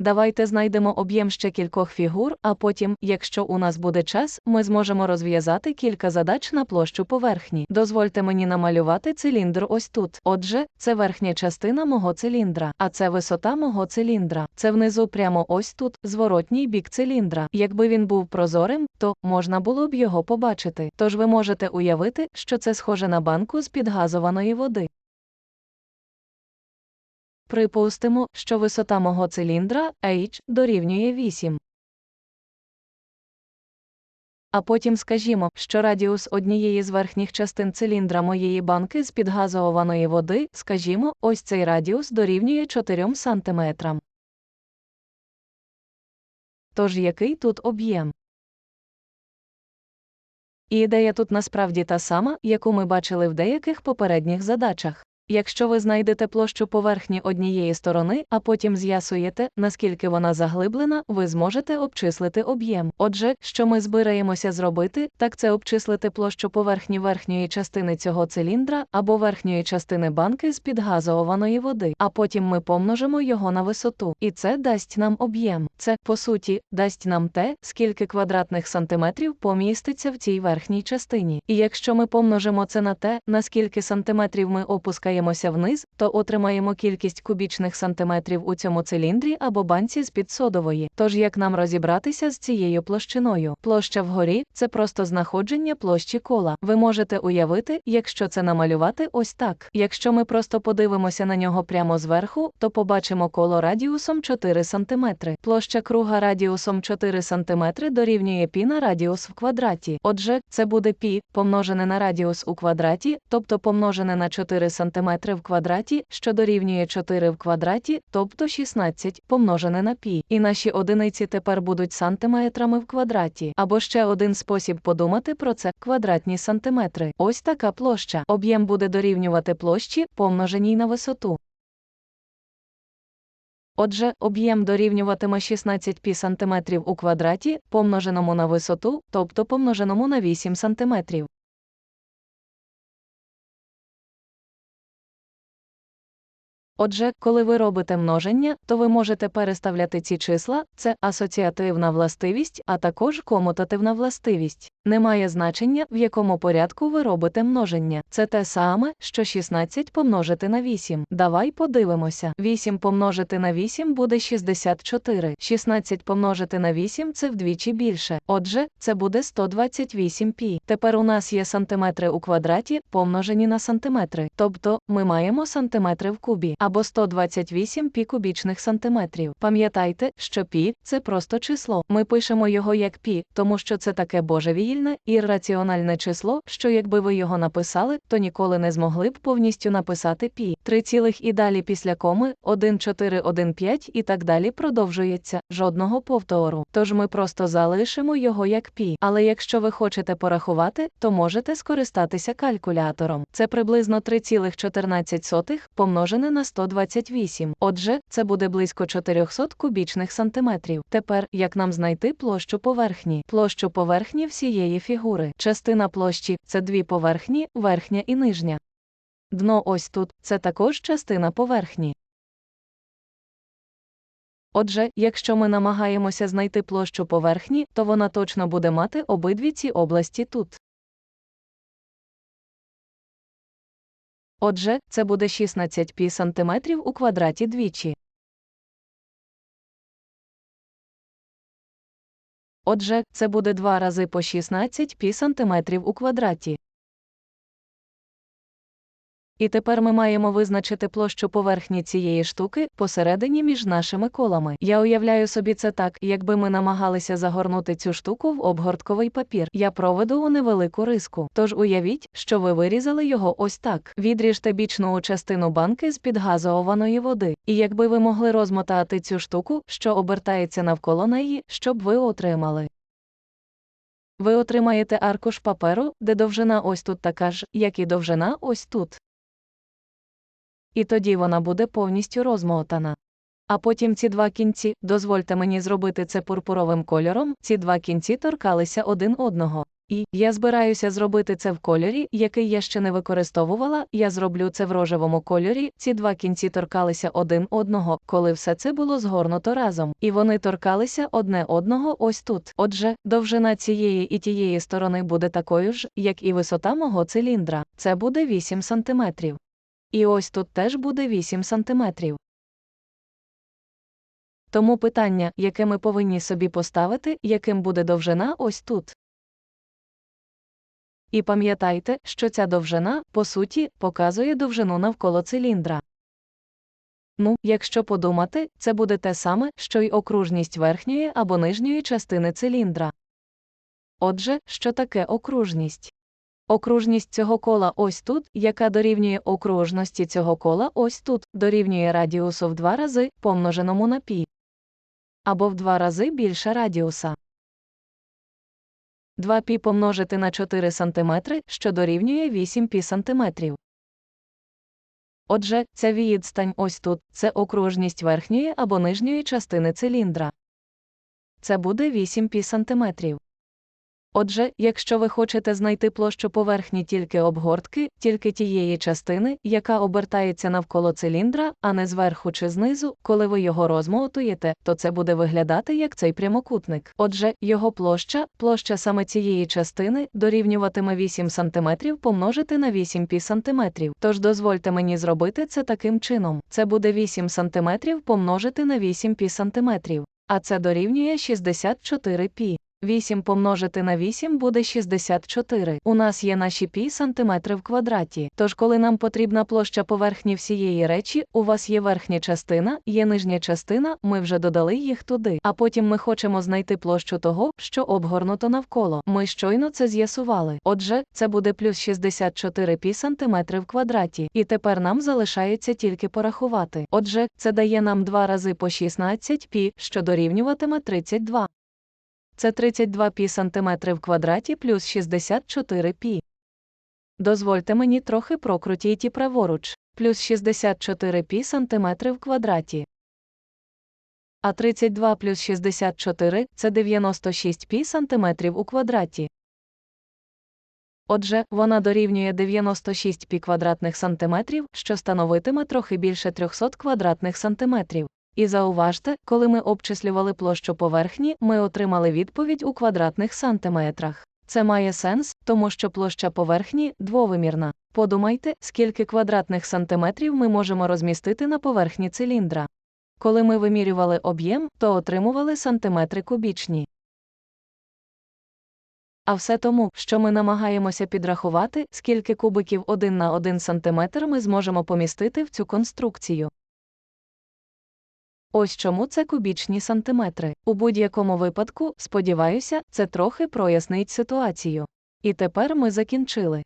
Давайте знайдемо об'єм ще кількох фігур, а потім, якщо у нас буде час, ми зможемо розв'язати кілька задач на площу поверхні. Дозвольте мені намалювати циліндр ось тут. Отже, це верхня частина мого циліндра, а це висота мого циліндра. Це внизу прямо ось тут, зворотній бік циліндра. Якби він був прозорим, то можна було б його побачити. Тож ви можете уявити, що це схоже на банку з підгазованої води. Припустимо, що висота мого циліндра h дорівнює 8. А потім скажімо, що радіус однієї з верхніх частин циліндра моєї банки з підгазованої води, скажімо, ось цей радіус дорівнює 4 см. Тож який тут об'єм? І ідея тут насправді та сама, яку ми бачили в деяких попередніх задачах. Якщо ви знайдете площу поверхні однієї сторони, а потім з'ясуєте, наскільки вона заглиблена, ви зможете обчислити об'єм. Отже, що ми збираємося зробити, так це обчислити площу поверхні верхньої частини цього циліндра або верхньої частини банки з підгазованої води, а потім ми помножимо його на висоту. І це дасть нам об'єм. Це, по суті, дасть нам те, скільки квадратних сантиметрів поміститься в цій верхній частині. І якщо ми помножимо це на те, наскільки сантиметрів ми опускаємо опускаємося вниз, то отримаємо кількість кубічних сантиметрів у цьому циліндрі або банці з під содової. Тож як нам розібратися з цією площиною? Площа вгорі це просто знаходження площі кола. Ви можете уявити, якщо це намалювати ось так. Якщо ми просто подивимося на нього прямо зверху, то побачимо коло радіусом 4 см. Площа круга радіусом 4 см дорівнює пі на радіус в квадраті. Отже, це буде пі помножене на радіус у квадраті, тобто помножене на 4 см в квадраті, що дорівнює 4 в квадраті, тобто 16 помножене на пі. І наші одиниці тепер будуть сантиметрами в квадраті. Або ще один спосіб подумати про це квадратні сантиметри. Ось така площа. Об'єм буде дорівнювати площі, помноженій на висоту. Отже, об'єм дорівнюватиме 16 пі сантиметрів у квадраті, помноженому на висоту, тобто помноженому на 8 сантиметрів. Отже, коли ви робите множення, то ви можете переставляти ці числа, це асоціативна властивість, а також комутативна властивість. Немає значення, в якому порядку ви робите множення. Це те саме, що 16 помножити на 8. Давай подивимося. 8 помножити на 8 буде 64. 16 помножити на 8 це вдвічі більше. Отже, це буде 128 пі. Тепер у нас є сантиметри у квадраті, помножені на сантиметри. Тобто ми маємо сантиметри в кубі або 128 пі кубічних сантиметрів. Пам'ятайте, що пі це просто число. Ми пишемо його як пі, тому що це таке божевільне, ірраціональне число, що якби ви його написали, то ніколи не змогли б повністю написати пі. 3 і далі після коми 1, 4, 1, 5 і так далі продовжується жодного повтору. Тож ми просто залишимо його як пі. Але якщо ви хочете порахувати, то можете скористатися калькулятором. Це приблизно 3,14 помножене на 128. Отже, це буде близько 400 кубічних сантиметрів. Тепер, як нам знайти площу поверхні? Площу поверхні всієї фігури. Частина площі це дві поверхні, верхня і нижня. Дно ось тут це також частина поверхні. Отже, якщо ми намагаємося знайти площу поверхні, то вона точно буде мати обидві ці області тут. Отже, це буде 16 пі сантиметрів у квадраті двічі. Отже, це буде 2 рази по 16 пі сантиметрів у квадраті. І тепер ми маємо визначити площу поверхні цієї штуки посередині між нашими колами. Я уявляю собі це так, якби ми намагалися загорнути цю штуку в обгортковий папір. Я проведу у невелику риску. Тож уявіть, що ви вирізали його ось так. Відріжте бічну частину банки з підгазованої води. І якби ви могли розмотати цю штуку, що обертається навколо неї, щоб ви отримали. Ви отримаєте аркуш паперу, де довжина ось тут така ж, як і довжина ось тут і тоді вона буде повністю розмотана. А потім ці два кінці, дозвольте мені зробити це пурпуровим кольором, ці два кінці торкалися один одного. І я збираюся зробити це в кольорі, який я ще не використовувала. Я зроблю це в рожевому кольорі. Ці два кінці торкалися один одного, коли все це було згорнуто разом. І вони торкалися одне одного ось тут. Отже, довжина цієї і тієї сторони буде такою ж, як і висота мого циліндра. Це буде 8 см. І ось тут теж буде 8 см. Тому питання, яке ми повинні собі поставити, яким буде довжина ось тут. І пам'ятайте, що ця довжина, по суті, показує довжину навколо циліндра. Ну, якщо подумати, це буде те саме, що й окружність верхньої або нижньої частини циліндра. Отже, що таке окружність? Окружність цього кола ось тут, яка дорівнює окружності цього кола ось тут, дорівнює радіусу в два рази, помноженому на пі. Або в два рази більше радіуса. 2 пі помножити на 4 см, що дорівнює 8 пі сантиметрів. Отже, ця відстань ось тут це окружність верхньої або нижньої частини циліндра. Це буде 8 пі сантиметрів. Отже, якщо ви хочете знайти площу поверхні тільки обгортки, тільки тієї частини, яка обертається навколо циліндра, а не зверху чи знизу, коли ви його розмотуєте, то це буде виглядати як цей прямокутник. Отже, його площа, площа саме цієї частини, дорівнюватиме 8 см помножити на 8 пі см. Тож дозвольте мені зробити це таким чином. Це буде 8 см помножити на 8 пі см. А це дорівнює 64 пі. 8 помножити на 8 буде 64. У нас є наші пі сантиметри в квадраті. Тож, коли нам потрібна площа поверхні всієї речі, у вас є верхня частина, є нижня частина, ми вже додали їх туди. А потім ми хочемо знайти площу того, що обгорнуто навколо. Ми щойно це з'ясували. Отже, це буде плюс 64 пі сантиметри в квадраті. І тепер нам залишається тільки порахувати. Отже, це дає нам 2 рази по 16 пі, що дорівнюватиме 32. Це 32 пі сантиметри в квадраті плюс 64 пі. Дозвольте мені трохи прокрутіть праворуч. Плюс 64 пі сантиметри в квадраті. А 32 плюс 64 – це 96 пі сантиметрів у квадраті. Отже, вона дорівнює 96 пі квадратних сантиметрів, що становитиме трохи більше 300 квадратних сантиметрів. І зауважте, коли ми обчислювали площу поверхні, ми отримали відповідь у квадратних сантиметрах. Це має сенс, тому що площа поверхні двовимірна. Подумайте, скільки квадратних сантиметрів ми можемо розмістити на поверхні циліндра. Коли ми вимірювали об'єм, то отримували сантиметри кубічні. А все тому, що ми намагаємося підрахувати, скільки кубиків 1 на 1 сантиметр ми зможемо помістити в цю конструкцію. Ось чому це кубічні сантиметри. У будь-якому випадку, сподіваюся, це трохи прояснить ситуацію. І тепер ми закінчили.